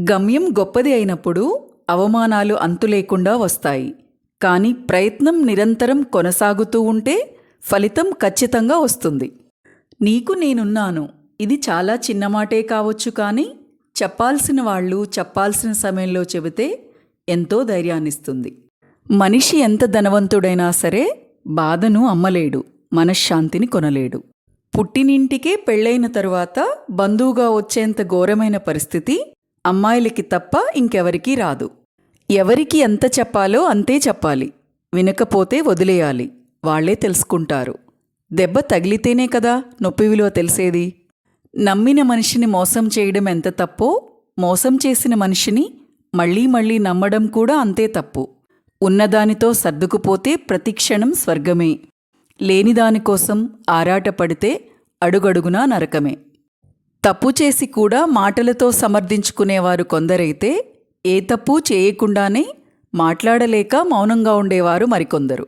గమ్యం గొప్పది అయినప్పుడు అవమానాలు అంతులేకుండా వస్తాయి. కానీ ప్రయత్నం నిరంతరం కొనసాగుతూ ఉంటే ఫలితం ఖచ్చితంగా వస్తుంది. నీకు నేనున్నాను. ఇది చాలా చిన్న మాటే కావచ్చు కానీ చెప్పాల్సిన వాళ్ళు చెప్పాల్సిన సమయంలో చెబితే ఎంతో ధైర్యాన్నిస్తుంది. మనిషి ఎంత ధనవంతుడైనా సరే బాధను అమ్మలేడు మనశ్శాంతిని కొనలేడు. పుట్టినింటికే పెళ్ళైన తరువాత బంధువుగా వచ్చేంత ఘోరమైన పరిస్థితి అమ్మాయిలకి తప్ప ఇంకెవరికీ రాదు. ఎవరికి ఎంత చెప్పాలో అంతే చెప్పాలి. వినకపోతే వదిలేయాలి. వాళ్ళే తెలుసుకుంటారు. దెబ్బ తగిలితేనే కదా నొప్పి విలువ తెలిసేది. నమ్మిన మనిషిని మోసం చేయడం ఎంత తప్పో మోసం చేసిన మనిషిని మళ్ళీ మళ్ళీ నమ్మడం కూడా అంతే తప్పు. ఉన్నదానితో సర్దుకుపోతే ప్రతిక్షణం స్వర్గమే. లేనిదానికోసం ఆరాటపడితే అడుగడుగునా నరకమే. తప్పు చేసి కూడా మాటలతో సమర్థించుకునేవారు కొందరైతే ఏ తప్పు చేయకుండానే మాట్లాడలేక మౌనంగా ఉండేవారు మరికొందరు.